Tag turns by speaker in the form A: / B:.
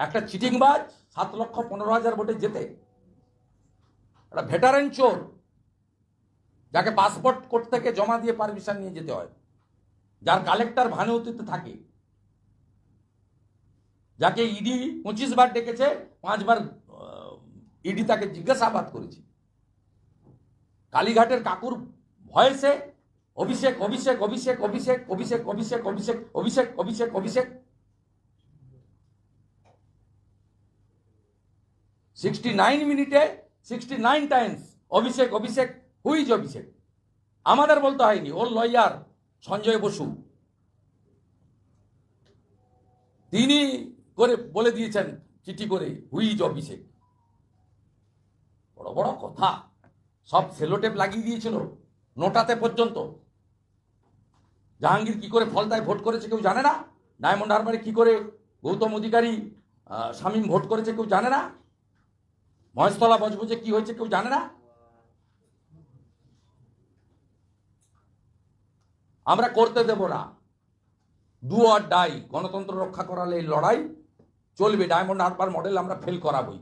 A: একটা চিটিংবাজ সাত লক্ষ পনেরো হাজার ভোটে যেতে একটা ভেটারেন চোর যাকে পাসপোর্ট কোর্ট থেকে জমা দিয়ে পারমিশন নিয়ে যেতে হয় যার কালেক্টর ভানুতিতে থাকে যাকে ইডি পঁচিশ বার ডেকেছে পাঁচবার ইডি তাকে জিজ্ঞাসাবাদ করেছে কালীঘাটের কাকুর ভয়েসে অভিষেক অভিষেক অভিষেক অভিষেক অভিষেক অভিষেক অভিষেক অভিষেক অভিষেক অভিষেক সিক্সটি নাইন মিনিটে sixty nine times Abhishek Abhishek who's Abhishek? আমাদের বলতে হয়নি, ওর লয়ার সঞ্জয় বসু। তিনি করে, বলে দিয়েছেন চিঠি করে হুইজ অভিষেক? বড় বড় কথা। সব সেলোটেপ লাগিয়ে দিয়েছিল, নোটাতে পর্যন্ত। জাহাঙ্গীর কি করে ফলতায় ভোট করেছে কেউ জানে না? ডায়মন্ড হারবারে কি করে গৌতম অধিকারী শামীম ভোট করেছে কেউ জানে না? মহেশতলা বজবজে কি হয়েছে কেউ জানে না? আমরা করতে দেব না। ডু আর ডাই গণতন্ত্র রক্ষা করালে এই লড়াই চলবে। ডায়মন্ড হারবার মডেল আমরা ফেল করাবই।